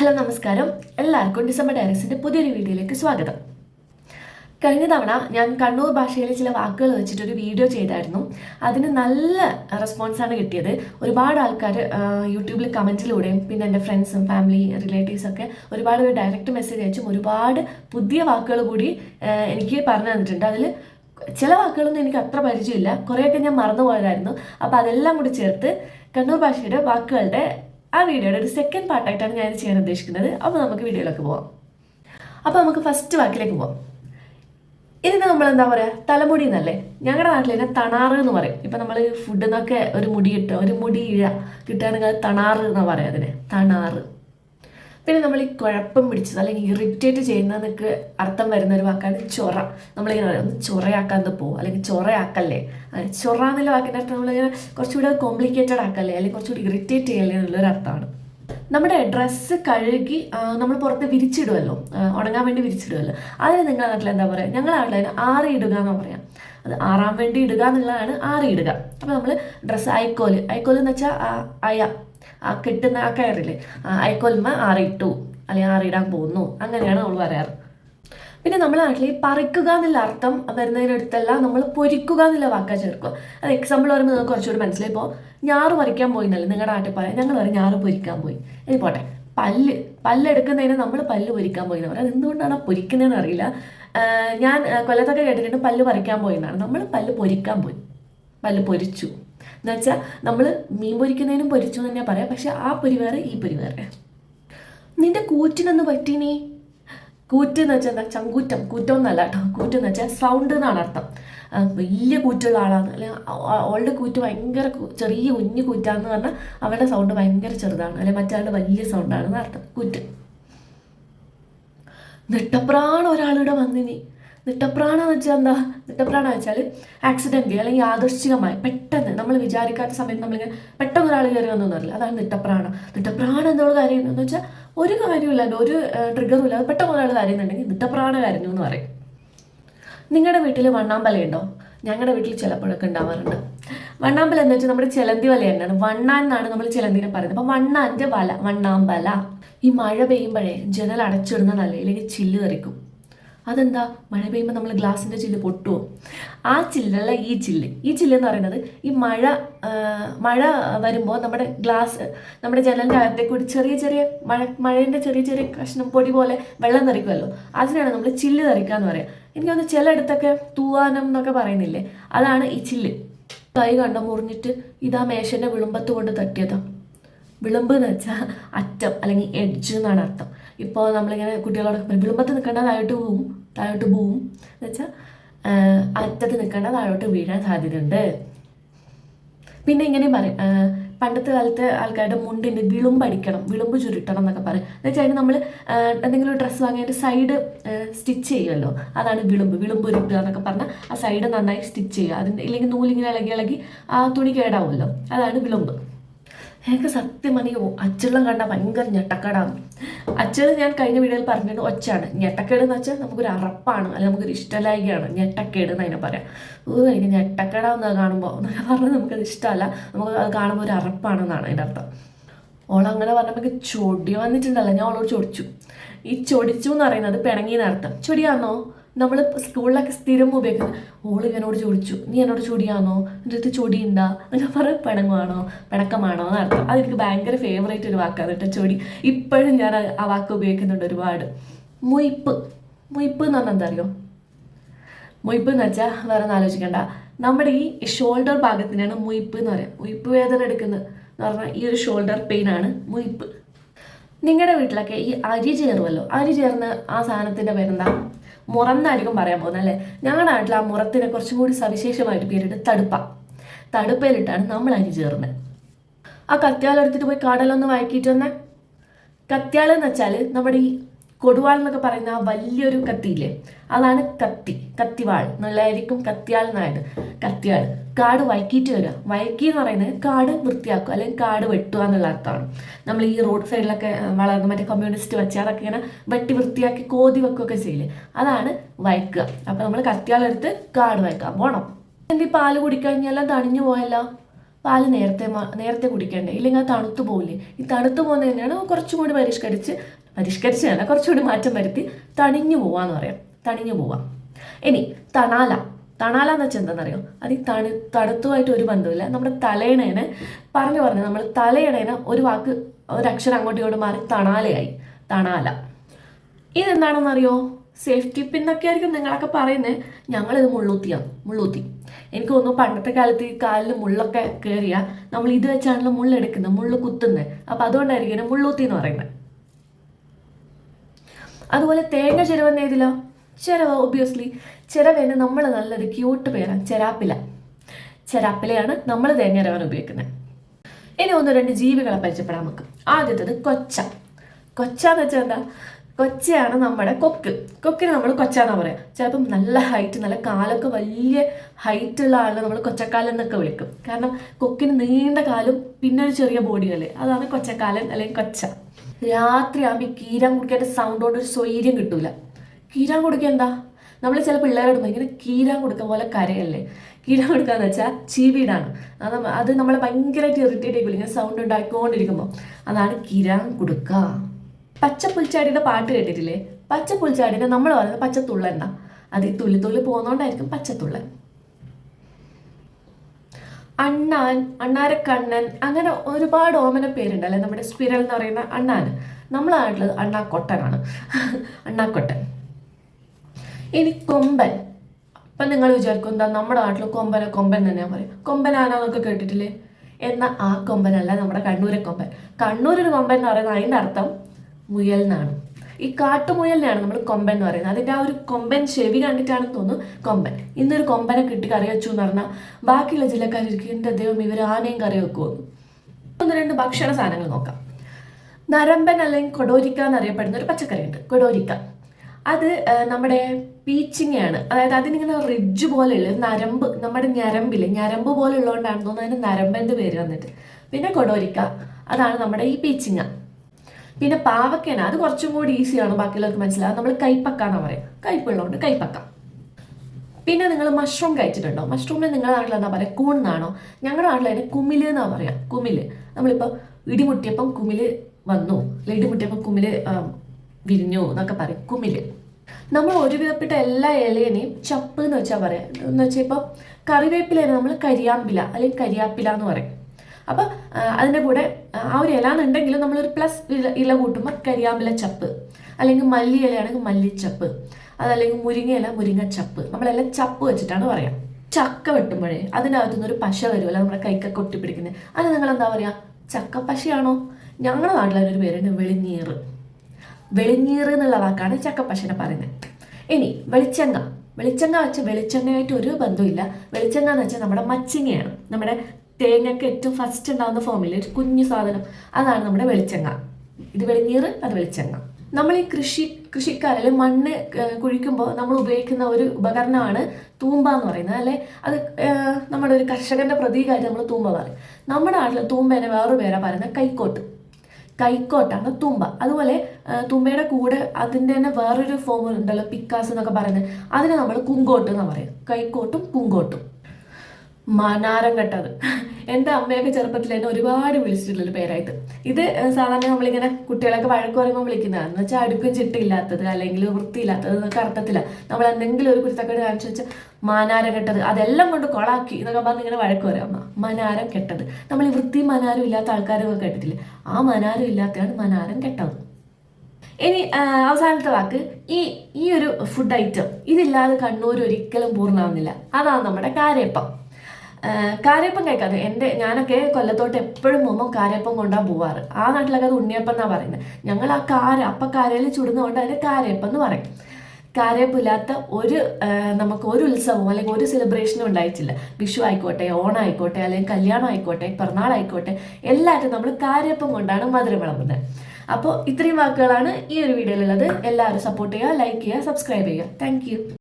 Hello നമസ്കാരം. എല്ലാവർക്കും December ഡയറക്സിന്റെ പുതിയൊരു വീഡിയോയിലേക്ക് സ്വാഗതം. കഴിഞ്ഞ തവണ ഞാൻ കണ്ണൂർ ഭാഷയിലെ ചില വാക്കുകൾ വെച്ചിട്ടൊരു വീഡിയോ ചെയ്തായിരുന്നു. അതിന് നല്ല റെസ്പോൺസാണ് കിട്ടിയത്. ഒരുപാട് ആൾക്കാർ യൂട്യൂബിൽ കമന്റിലൂടെയും പിന്നെ എന്റെ ഫ്രണ്ട്സും ഫാമിലി റിലേറ്റീവ്സ് ഒക്കെ ഒരുപാട് പേര് ഡയറക്റ്റ് മെസ്സേജ് അയച്ചും ഒരുപാട് പുതിയ വാക്കുകൾ കൂടി എനിക്ക് പറഞ്ഞു തന്നിട്ടുണ്ട്. അതിൽ ചില വാക്കുകളൊന്നും എനിക്ക് അത്ര പരിചയമില്ല. കുറേയൊക്കെ ഞാൻ മറന്നു പോയതായിരുന്നു അപ്പോൾ അതെല്ലാം കൂടി ചേർത്ത് കണ്ണൂർ ഭാഷയുടെ വാക്കുകളുടെ ആ വീഡിയോയുടെ ഒരു സെക്കൻഡ് പാർട്ടായിട്ടാണ് ഞാൻ ചെയ്യാൻ ഉദ്ദേശിക്കുന്നത്. അപ്പോൾ നമുക്ക് വീഡിയോയിലേക്ക് പോവാം. അപ്പോൾ നമുക്ക് ഫസ്റ്റ് വാക്കിലേക്ക് പോവാം. ഇതിന് നമ്മൾ എന്താ പറയുക തലമുടി എന്നല്ലേ? ഞങ്ങളുടെ നാട്ടിൽ തന്നെ തണാറ് എന്ന് പറയും. ഇപ്പം നമ്മൾ ഫുഡിൽ നിന്നൊക്കെ ഒരു മുടി കിട്ടുക ഒരു മുടി ഇഴ കിട്ടുകയാണെങ്കിൽ തണാറ് എന്നാ പറയുക അതിനെ? തണാറ്. പിന്നെ നമ്മൾ ഈ കുഴപ്പം പിടിച്ചത് അല്ലെങ്കിൽ ഇറിറ്റേറ്റ് ചെയ്യുന്നതെന്നൊക്കെ അർത്ഥം വരുന്ന ഒരു വാക്കാണ് ചൊറ. നമ്മളിങ്ങനെ പറയാം ഒന്ന് ചൊറയാക്കാൻ പോകും അല്ലെങ്കിൽ ചൊറയാക്കല്ലേ. ചൊറ എന്നുള്ള വാക്കിന്റെ അർത്ഥം നമ്മളിങ്ങനെ കുറച്ചുകൂടെ കോംപ്ലിക്കേറ്റഡ് ആക്കല്ലേ അല്ലെങ്കിൽ കുറച്ചുകൂടി ഇറിറ്റേറ്റ് ചെയ്യല്ലേ എന്നുള്ളൊരു അർത്ഥമാണ്. നമ്മുടെ ഡ്രസ്സ് കഴുകി നമ്മൾ പുറത്ത് വിരിച്ചിടുമല്ലോ ഉണങ്ങാൻ വേണ്ടി വിരിച്ചിടുമല്ലോ അതിന് നിങ്ങളുടെ നാട്ടിൽ എന്താ പറയുക ഞങ്ങളുടെ നാട്ടിൽ ആറിയിടുക എന്ന് പറയാം? അത് ആറാൻ വേണ്ടി ഇടുക എന്നുള്ളതാണ് ആറിയിടുക അപ്പോൾ നമ്മൾ ഡ്രസ്സ് അയക്കോൽ അയക്കോൽ എന്ന് വെച്ചാൽ അയ ആ കെട്ടുന്ന ആ കയറില്ലേ? ആ അയക്കോലുമ്മ ആറിയിട്ടു. അല്ലെങ്കിൽ ആറിയിടാൻ പോകുന്നു അങ്ങനെയാണ് നമ്മൾ പറയാറ്. പിന്നെ നമ്മുടെ നാട്ടിൽ പറിക്കുക എന്നുള്ള അർത്ഥം വരുന്നതിനടുത്തല്ല നമ്മൾ പൊരിക്കുക എന്നുള്ള വാക്കാ ചേർക്കുക. അത് എക്സാമ്പിൾ പറയുമ്പോൾ നിങ്ങൾക്ക് കുറച്ചുകൂടി മനസ്സിലായി. ഇപ്പോൾ ഞാറ് പറിക്കാൻ പോയി എന്നല്ലേ നിങ്ങളുടെ നാട്ടിൽ പറയാം. ഞങ്ങൾ പറയും ഞാറ് പൊരിക്കാൻ പോയി. ഇനി പോട്ടെ. പല്ല് പല്ലെടുക്കുന്നതിന് നമ്മൾ പല്ല് പൊരിക്കാൻ പോയി എന്ന് പറയാം. എന്തുകൊണ്ടാണ് പൊരിക്കുന്നതെന്ന് അറിയില്ല. ഞാൻ കൊല്ലത്തൊക്കെ കേട്ടിട്ടുണ്ട് പല്ല് പറിക്കാൻ പോയി എന്നാണ് നമ്മൾ പല്ല് പൊരിക്കാൻ പോയി. പല്ല് പൊരിച്ചു. എന്ന് വെച്ചാൽ നമ്മൾ മീൻ പൊരിക്കുന്നതിനും പൊരിച്ചു എന്ന് തന്നെ പറയാം. പക്ഷെ ആ പൊരി വേറെ ഈ പൊരി വേറെ നിന്റെ കൂറ്റിനൊന്ന് പറ്റീനി? കൂറ്റ് എന്ന് വെച്ചാൽ എന്താ? ചങ്കൂറ്റം. കൂറ്റം എന്നല്ല കേട്ടോ. കൂറ്റ് എന്ന് വെച്ചാൽ സൗണ്ട് എന്നാണ് അർത്ഥം. വലിയ കൂറ്റുള്ള ആളാണ് അല്ലെങ്കിൽ അവളുടെ കൂറ്റ് ഭയങ്കര ചെറിയ കുഞ്ഞു കൂറ്റാന്ന് പറഞ്ഞാൽ അവളുടെ സൗണ്ട് ഭയങ്കര ചെറുതാണ്. അല്ലെങ്കിൽ മറ്റാളുടെ വലിയ സൗണ്ടാണെന്ന് അർത്ഥം. കൂറ്റ്. നെട്ടപ്രാണ് ഒരാളിവിടെ വന്നിനി. നെട്ടപ്രാണെന്ന് വെച്ചാൽ എന്താ? നിട്ടപ്രാണെന്ന് വെച്ചാൽ ആക്സിഡന്റ് അല്ലെങ്കിൽ യാദൃശ്ചികമായി പെട്ടെന്ന് നമ്മൾ വിചാരിക്കാത്ത സമയത്ത് നമ്മളിങ്ങനെ പെട്ടെന്ന് ഒരാൾ കയറി വന്നു എന്നറിയില്ല അതാണ് നിട്ടപ്രാണ. നിട്ടപ്രാണ എന്നുള്ള കാര്യം എന്ന് വെച്ചാൽ ഒരു കാര്യമില്ല ഒരു ട്രിഗറും ഇല്ല അത് പെട്ടെന്ന് ഒരാൾ കരയുന്നുണ്ടെങ്കിൽ നിട്ടപ്രാണ കരഞ്ഞു എന്ന് പറയും. നിങ്ങളുടെ വീട്ടിൽ വണ്ണാമ്പലയുണ്ടോ ഞങ്ങളുടെ വീട്ടിൽ ചിലപ്പോഴൊക്കെ ഉണ്ടാവാറുണ്ട്. വണ്ണാമ്പല എന്ന് വെച്ചാൽ നമ്മുടെ ചിലന്തി വല തന്നെയാണ്. വണ്ണ എന്നാണ് നമ്മൾ ചിലന്തിനെ പറയുന്നത്. അപ്പം വണ്ണാന്റെ വല വണ്ണാമ്പല. ഈ മഴ പെയ്യുമ്പോഴേ ജനൽ അടച്ചിടുന്നതല്ലേ അല്ലെങ്കിൽ ചില്ല് തെറിക്കും. അതെന്താ? മഴ പെയ്യുമ്പോൾ നമ്മൾ ഗ്ലാസിന്റെ ചില്ല് പൊട്ടുമോ ആ ചില്ലല്ല ഈ ചില്ല്. ഈ ചില്ല് എന്ന് പറയുന്നത് ഈ മഴ മഴ വരുമ്പോൾ നമ്മുടെ ഗ്ലാസ് നമ്മുടെ ജനലിന്റെ അകത്തേക്ക് കൂടി ചെറിയ ചെറിയ മഴ മഴേന്റെ ചെറിയ ചെറിയ കഷ്ണം പൊടി പോലെ വെള്ളം തെറിക്കുമല്ലോ. അതിനാണ് നമ്മൾ ചില്ല് തെറിക്കുക എന്ന് പറയുക എനിക്ക് തോന്നുന്നു ചിലയിടത്തൊക്കെ തൂവാനം എന്നൊക്കെ പറയുന്നില്ലേ? അതാണ് ഈ ചില്ല്. കൈ കണ്ട മുറിഞ്ഞിട്ട് ഇതാ മേശന്റെ വിളുമ്പത്ത് കൊണ്ട് തട്ടിയതാ. വിളുമ്പ് എന്ന് വെച്ചാൽ അറ്റം അല്ലെങ്കിൽ എഡ്ജ് എന്നാണ് അർത്ഥം. ഇപ്പോൾ നമ്മളിങ്ങനെ കുട്ടികളോടൊക്കെ പറയും, വിളുമ്പത്ത് നിൽക്കേണ്ട താഴോട്ട് പോവും താഴോട്ട് പോവും എന്ന് വെച്ചാൽ അറ്റത്ത് നിൽക്കേണ്ട താഴോട്ട് വീഴാൻ സാധ്യതയുണ്ട്. പിന്നെ ഇങ്ങനെയും പറയും പണ്ടത്തെ കാലത്ത് ആൾക്കാരുടെ മുണ്ടിന്റെ വിളുമ്പ് അടിക്കണം വിളുമ്പ് ചുരുട്ടണം എന്നൊക്കെ പറയും. എന്ന് വെച്ചാൽ അതിന് നമ്മൾ എന്തെങ്കിലും ഡ്രസ്സ് വാങ്ങിയിട്ട് സൈഡ് സ്റ്റിച്ച് ചെയ്യുമല്ലോ. അതാണ് വിളുമ്പ് വിളുമ്പ് ഉരുട്ടുക എന്നൊക്കെ പറഞ്ഞാൽ ആ സൈഡ് നന്നായി സ്റ്റിച്ച് ചെയ്യുക. അതിന്റെ ഇല്ലെങ്കിൽ നൂലിങ്ങനെ ഇളകി ഇളകി ആ തുണി കേടാവുമല്ലോ. അതാണ് വിളുമ്പ്. എനിക്ക് സത്യം അറിയോ അച്ചെള്ളം കണ്ടാൽ ഭയങ്കര ഞെട്ടക്കേടാണ്. അച്ചുള്ള ഞാൻ കഴിഞ്ഞ വീഡിയോയിൽ പറഞ്ഞത് ഒച്ചാണ് ഞെട്ടക്കേട് എന്ന് വെച്ചാൽ നമുക്കൊരു അറപ്പാണ്. അല്ലെങ്കിൽ നമുക്കൊരു ഇഷ്ടലായികയാണ്. ഞെട്ടക്കേട് എന്ന് അതിനെ പറയാം. ഓ എനിക്ക് ഞെട്ടക്കേടാവുന്നത് കാണുമ്പോൾ എന്നൊക്കെ പറഞ്ഞാൽ നമുക്കത് ഇഷ്ടമല്ല. നമുക്ക് അത് കാണുമ്പോൾ ഒരു അറപ്പാണെന്നാണ് അതിന്റെ അർത്ഥം. ഓൾ അങ്ങനെ പറഞ്ഞപ്പോൾ ചൊടി വന്നിട്ടുണ്ടല്ലോ. ഞാൻ ഓളോട് ചൊടിച്ചു ഈ ചൊടിച്ചു എന്ന് പറയുന്നത് പിണങ്ങിയെന്നർത്ഥം ചൊടിയാണോ നമ്മൾ സ്കൂളിലൊക്കെ സ്ഥിരം ഉപയോഗിക്കുന്നത് ഓൾ എന്നോട് ചോദിച്ചു നീ എന്നോട് ചൊടിയാണോ എന്റെ അടുത്ത് ചൊടിയുണ്ടാ? എന്നൊക്കെ പറഞ്ഞ് പിണങ്ങുവാണോ? പിണക്കമാണോ എന്നർത്ഥം അതെനിക്ക് ഭയങ്കര ഫേവറേറ്റ് ഒരു വാക്കാണ് കേട്ടോ ചൊടി. ഇപ്പോഴും ഞാൻ ആ- വാക്ക് ഉപയോഗിക്കുന്നുണ്ട് ഒരുപാട്. മൊയ്പ്പ്. മൊയ്പ്പ് എന്ന് പറഞ്ഞാൽ എന്താ അറിയോ മുയിപ്പ് എന്ന് വെച്ചാൽ വേറെ ഒന്നും ആലോചിക്കണ്ട. നമ്മുടെ ഈ ഷോൾഡർ ഭാഗത്തിനാണ് മുയിപ്പ് എന്ന് പറയാം മുയിപ്പ് വേദന എടുക്കുന്നത് എന്ന് പറഞ്ഞാൽ ഈ ഒരു ഷോൾഡർ പെയിൻ ആണ് മുയിപ്പ്. നിങ്ങളുടെ വീട്ടിലൊക്കെ ഈ അരി ചേർവല്ലോ അരി ചേർന്ന് ആ സാധനത്തിന്റെ പേരെന്താ? മുറന്നായിരിക്കും പറയാൻ പോകുന്നത് അല്ലേ? ഞങ്ങളുടെ നാട്ടിൽ ആ മുറത്തിനെ കുറച്ചും കൂടി സവിശേഷമായിട്ട് പേരിട്ട് തടുപ്പ. തടുപ്പയിലിട്ടാണ് നമ്മൾ അരി ചേർന്നത്. ആ കത്തിയാലെടുത്തിട്ട് പോയി കടലൊന്ന് വഴക്കിയിട്ട് വന്നേ. കത്തിയാൾ എന്ന് വെച്ചാൽ നമ്മുടെ ഈ കൊടുവാൾ എന്നൊക്കെ പറയുന്ന ആ വലിയൊരു കത്തിയില്ലേ? അതാണ് കത്തി. കത്തിവാൾ. എന്നുള്ളതായിരിക്കും കത്തിയാൾ എന്നായിട്ട് കത്തിയാൾ. കാട് വയക്കിയിട്ട് വരിക. വയക്കി എന്ന് പറയുന്നത് കാട് വൃത്തിയാക്കുക അല്ലെങ്കിൽ കാട് വെട്ടുക എന്നുള്ള അർത്ഥമാണ്. നമ്മൾ ഈ റോഡ് സൈഡിലൊക്കെ വളർന്ന് മറ്റേ കമ്മ്യൂണിസ്റ്റ് വെച്ച് അതൊക്കെ ഇങ്ങനെ വെട്ടി വൃത്തിയാക്കി കോതി വെക്കുകയൊക്കെ ചെയ്യില്ലേ? അതാണ് വൈക്കുക. അപ്പോൾ നമ്മൾ കത്തിയാളെടുത്ത് കാട് വയ്ക്കുക. പോണം. എന്തി പാൽ കുടിക്കഴിഞ്ഞാലും തണിഞ്ഞു പോയല്ലോ പാൽ നേരത്തെ നേരത്തെ കുടിക്കണ്ടേ? ഇല്ലെങ്കിൽ അത് തണുത്തു പോകില്ലേ ഈ തണുത്തു പോകുന്നത് തന്നെയാണ് കുറച്ചും കൂടി പരിഷ്കരിച്ച് പരിഷ്കരിച്ചതല്ല കുറച്ചുകൂടി മാറ്റം വരുത്തി തണിഞ്ഞു പോവാന്ന് പറയാം. തണിഞ്ഞു പോവാം. ഇനി തണാല. തണാല എന്ന് വെച്ചാൽ എന്താണെന്നറിയോ? അത് ഈ തണു തണുത്തുമായിട്ട് ഒരു ബന്ധമില്ല. നമ്മുടെ തലയിണേനെ പറഞ്ഞു പറഞ്ഞു നമ്മൾ തലയിണേനെ ഒരു വാക്ക് ഒരു അക്ഷരം അങ്ങോട്ടും ഇങ്ങോട്ടും മാറി തണാലയായി. തണാല. ഇതെന്താണെന്നറിയോ? സേഫ്റ്റി പിന്നൊക്കെ ആയിരിക്കും നിങ്ങളൊക്കെ പറയുന്നത്. ഞങ്ങളിത് മുള്ളൂത്തിയാണ് മുള്ളൂത്തി. എനിക്ക് തോന്നുന്നു പണ്ടത്തെ കാലത്ത് ഈ കാലിൽ മുള്ളൊക്കെ കയറിയ നമ്മൾ ഇത് വെച്ചാണല്ലോ മുള്ളെടുക്കുന്നത് മുള്ള് കുത്തുന്നത്. അപ്പം അതുകൊണ്ടായിരിക്കും മുള്ളൂത്തി എന്ന് പറയുന്നത് അതുപോലെ തേങ്ങ ചിരവെന്ന് ഏതിലോ ചിരവ ഒബ്വിയസ്ലി ചിരവേന് നമ്മൾ നല്ലൊരു ക്യൂട്ട് പേരാണ് ചെരാപ്പില. ചെരാപ്പിലയാണ് നമ്മൾ തേങ്ങ ചിരവാൻ ഉപയോഗിക്കുന്നത് ഇനി ഒന്ന് രണ്ട് ജീവികളെ പരിചയപ്പെടാം നമുക്ക്. ആദ്യത്തേത് കൊച്ച. കൊച്ച എന്ന് വെച്ചാൽ എന്താ? കൊച്ചയാണ് നമ്മുടെ കൊക്ക്. കൊക്കിന് നമ്മൾ കൊച്ചാന്നാ പറയാം. ചിലപ്പം നല്ല ഹൈറ്റ് നല്ല കാലൊക്കെ വലിയ ഹൈറ്റ് ഉള്ള ആളെ നമ്മൾ കൊച്ചക്കാലൻ എന്നൊക്കെ വിളിക്കും. കാരണം കൊക്കിന് നീണ്ട കാലും പിന്നെ ഒരു ചെറിയ ബോഡിയല്ലേ അതാണ് കൊച്ചക്കാലൻ അല്ലെങ്കിൽ കൊച്ച. രാത്രി ഈ കീരാൻ കുടിക്കാന്റെ സൗണ്ടോട് ഒരു സ്വൈര്യം കിട്ടൂല. കീരാൻ കുടിക്കുക എന്താ? നമ്മൾ ചില പിള്ളേരോട് ഇങ്ങനെ കീരാൻ കൊടുക്ക പോലെ കരയല്ലേ? കീരാൻ കൊടുക്കാന്ന് വെച്ചാൽ ചീവീടാണ്. അത് അത് നമ്മളെ ഭയങ്കരമായിട്ട് ഇറിറ്റേറ്റ് ആയിക്കില്ല ഇങ്ങനെ സൗണ്ട് ഉണ്ടാക്കിക്കൊണ്ടിരിക്കുമ്പോൾ അതാണ് കീരാൻ കൊടുക്കുക പച്ച പുൽച്ചാടിയുടെ പാട്ട് കേട്ടിട്ടില്ലേ? പച്ച പുൽച്ചാടിനെ നമ്മൾ പറയുന്നത് പച്ചത്തുള്ളൻ തുള്ളന്ന അത് ഈ തുള്ളി തുള്ളി പോകുന്നോണ്ടായിരിക്കും പച്ചത്തുള്ളൻ. അണ്ണാൻ അണ്ണാരക്കണ്ണൻ അങ്ങനെ ഒരുപാട് ഓമന പേരുണ്ടല്ലേ നമ്മുടെ സ്പിരൽ എന്ന് പറയുന്ന അണ്ണാൻ. നമ്മളെ നാട്ടിൽ അണ്ണാക്കൊട്ടനാണ്. അണ്ണാക്കൊട്ടൻ. ഇനി കൊമ്പൻ. അപ്പം നിങ്ങൾ വിചാരിക്കും എന്താ നമ്മുടെ നാട്ടിൽ കൊമ്പന കൊമ്പൻ തന്നെയാണ് പറയും കൊമ്പൻ ആനാന്നൊക്കെ കേട്ടിട്ടില്ലേ? എന്നാൽ ആ കൊമ്പനല്ല നമ്മുടെ കണ്ണൂരെ കൊമ്പൻ കണ്ണൂരൊരു കൊമ്പൻ എന്ന് പറയുന്നത് അതിന്റെ അർത്ഥം മുയൽ എന്നാണ് ഈ കാട്ടുമുയലിനെയാണ് നമ്മൾ കൊമ്പൻ എന്ന് പറയുന്നത്. അതിന്റെ ആ ഒരു കൊമ്പൻ ചെവി കണ്ടിട്ടാണെന്ന് തോന്നുന്നു കൊമ്പൻ. ഇന്നൊരു കൊമ്പനെ കിട്ടി കറി വെച്ചു എന്ന് പറഞ്ഞാൽ ബാക്കിയുള്ള ജില്ലക്കാർ എന്റെ ദൈവം ഇവർ ആനയും കറി വെക്കുമെന്ന് ഒന്ന് രണ്ട് ഭക്ഷണ സാധനങ്ങൾ നോക്കാം. നരമ്പൻ അല്ലെങ്കിൽ കൊടോരിക്ക എന്നറിയപ്പെടുന്ന ഒരു പച്ചക്കറിയുണ്ട്. കൊടോരിക്ക. അത് നമ്മുടെ പീച്ചിങ്ങയാണ്. അതായത് അതിനിങ്ങനെ റിഡ്ജ് പോലെയുള്ള നരമ്പ് നമ്മുടെ ഞരമ്പിൽ ഞരമ്പ് പോലെ ഉള്ളതുകൊണ്ടാണ് തോന്നുന്നത് അതിന് നരമ്പന്റെ പേര് വന്നിട്ട്. പിന്നെ കൊടോരിക്ക. അതാണ് നമ്മുടെ ഈ പീച്ചിങ്ങ. പിന്നെ പാവക്കേന അത് കുറച്ചും കൂടി ഈസിയാണ് ബാക്കിയുള്ളവർക്ക് മനസ്സിലാകും നമ്മൾ കൈപ്പക്ക എന്ന് പറയാം. കൈപ്പുള്ളതുകൊണ്ട് കൈപ്പക്ക. പിന്നെ നിങ്ങൾ മഷ്റൂം കഴിച്ചിട്ടുണ്ടോ? മഷ്റൂമിന് നിങ്ങളുടെ നാട്ടിൽ എന്താ പറയുക കൂൺ എന്നാണോ? ഞങ്ങളുടെ നാട്ടിൽ അതിന് കുമിൽ എന്നാ പറയാം. കുമിൽ. നമ്മളിപ്പോൾ ഇടിമുട്ടിയപ്പം കുമിൽ വന്നു. അല്ലെ ഇടിമുട്ടിയപ്പം കുമിൽ വിരിഞ്ഞു എന്നൊക്കെ പറയും. കുമിൽ. നമ്മൾ ഒരുവിധപ്പെട്ട എല്ലാ ഇലയിനെയും ചപ്പ് എന്ന് വെച്ചാൽ പറയാം. എന്ന് വെച്ചാൽ ഇപ്പം കറിവേപ്പിലേനെ നമ്മൾ കരിയാമ്പില അല്ലെങ്കിൽ കരിയാപ്പില എന്ന് പറയും. അപ്പോൾ അതിന്റെ കൂടെ ആ, ഒരു ഇല എന്നുണ്ടെങ്കിലും നമ്മളൊരു പ്ലസ് ഇല ഇല കൂട്ടുമ്പോൾ കരിയാമ്പില ചപ്പ്. അല്ലെങ്കിൽ മല്ലി ഇലയാണെങ്കിൽ മല്ലിച്ചപ്പ്. അതല്ലെങ്കിൽ മുരിങ്ങ ഇല മുരിങ്ങ ചപ്പ്. നമ്മളെല്ലാം ചപ്പ് വെച്ചിട്ടാണ് പറയാം. ചക്ക വെട്ടുമ്പോഴേ അതിനകത്തു ഒരു പശ വരുമല്ലോ നമ്മുടെ കൈക്കൊക്കെ ഒട്ടിപ്പിടിക്കുന്നത് അത് നിങ്ങൾ എന്താ പറയുക ചക്ക പശയാണോ? ഞങ്ങളുടെ നാട്ടിലൊരു പേരുണ്ട് വെളിഞ്ഞീറ് വെളിഞ്ഞീറ് എന്നുള്ള വാക്കാണ് ചക്കപ്പശനെ പറയുന്നത് ഇനി വെളിച്ചെണ്ണ. വെളിച്ചെണ്ണ വെച്ച വെളിച്ചെണ്ണയായിട്ട് ഒരു ബന്ധമില്ല വെളിച്ചെങ്ങ എന്ന് വെച്ചാൽ നമ്മുടെ മച്ചിങ്ങയാണ്. നമ്മുടെ തേങ്ങയ്ക്ക് ഏറ്റവും ഫസ്റ്റ് ഉണ്ടാകുന്ന ഫോമിൽ ഒരു കുഞ്ഞു സാധനം. അതാണ് നമ്മുടെ വെളിച്ചെണ്ണ. ഇത് വെളിഞ്ഞീറ് അത് വെളിച്ചെണ്ണ. നമ്മൾ ഈ കൃഷി കൃഷിക്കാരിൽ മണ്ണ് കുഴിക്കുമ്പോൾ നമ്മൾ ഉപയോഗിക്കുന്ന ഒരു ഉപകരണമാണ് തൂമ്പ എന്ന് പറയുന്നത്. അല്ലെ? അത് നമ്മുടെ ഒരു കർഷകന്റെ പ്രതീകമായിട്ട് നമ്മൾ തൂമ്പ പറയും. നമ്മുടെ നാട്ടിൽ തൂമ്പേനെ വേറൊരു പേരാ പറയുന്നത് കൈക്കോട്ട്. കൈക്കോട്ടാണ് തുമ്പ. അതുപോലെ തുമ്പയുടെ കൂടെ അതിന്റെ തന്നെ വേറൊരു ഫോം ഉണ്ടല്ലോ പിക്കാസ് എന്നൊക്കെ പറയുന്നത്. അതിനെ നമ്മൾ കുങ്കോട്ട് എന്ന് പറയും. കൈക്കോട്ടും കുങ്കോട്ടും. മനാരം കെട്ടത്. എന്റെ അമ്മയൊക്കെ ചെറുപ്പത്തിൽ എന്നെ ഒരുപാട് വിളിച്ചിട്ടുള്ളൊരു പേരായിട്ട്. ഇത് സാധാരണ നമ്മളിങ്ങനെ കുട്ടികളൊക്കെ വഴക്ക് പറയുമ്പോൾ വിളിക്കുന്നതാണ് എന്ന് വെച്ചാൽ അടുക്കും ചിട്ടില്ലാത്തത് അല്ലെങ്കിൽ വൃത്തിയില്ലാത്തത് എന്നൊക്കെ അർത്ഥത്തില്ല നമ്മൾ എന്തെങ്കിലും ഒരു കുരുത്തക്കേട് കാണിച്ചു വെച്ചാൽ മാനാരം കെട്ടത്. അതെല്ലാം കൊണ്ട് കൊളാക്കി എന്നൊക്കെ പറഞ്ഞ് ഇങ്ങനെ വഴക്ക് പറയാം. അമ്മ മനാരം കെട്ടത്. നമ്മൾ ഈ വൃത്തിയും മനാരം ഇല്ലാത്ത ആൾക്കാരൊക്കെ കേട്ടിട്ടില്ല? ആ മനാരം ഇല്ലാത്തതാണ് മനാരം കെട്ടത്. ഇനി അവസാനത്തെ വാക്ക്. ഈ ഈ ഒരു ഫുഡ് ഐറ്റം ഇതില്ലാതെ കണ്ണൂർ ഒരിക്കലും പൂർണമാവുന്നില്ല. അതാണ് നമ്മുടെ കാരയപ്പം. കാരയപ്പം കഴിക്കാതെ എന്റെ ഞാനൊക്കെ കൊല്ലത്തോട്ട് എപ്പോഴും പോകുമ്പോൾ കാരയപ്പം കൊണ്ടാണ് പോവാറ്. ആ നാട്ടിലൊക്കെ അത് ഉണ്ണിയപ്പം എന്നാണ് പറയുന്നത്. ഞങ്ങൾ ആ കാര അപ്പം കാരയിൽ ചുടുന്നതുകൊണ്ട് അതിന് കാരയപ്പം എന്ന് പറയും. കാരയപ്പില്ലാത്ത ഒരു നമുക്ക് ഒരു ഉത്സവവും അല്ലെങ്കിൽ ഒരു സെലിബ്രേഷനും ഉണ്ടായിട്ടില്ല. വിഷു ആയിക്കോട്ടെ ഓണം ആയിക്കോട്ടെ അല്ലെങ്കിൽ കല്യാണം ആയിക്കോട്ടെ പിറന്നാളായിക്കോട്ടെ എല്ലാറ്റും നമ്മൾ കാര്യപ്പം കൊണ്ടാണ് മധുരം വിളമ്പുന്നത്. അപ്പോൾ ഇത്രയും വാക്കുകളാണ് ഈ ഒരു വീഡിയോയിലുള്ളത് എല്ലാവരും സപ്പോർട്ട് ചെയ്യുക ലൈക്ക് ചെയ്യുക സബ്സ്ക്രൈബ് ചെയ്യുക. താങ്ക്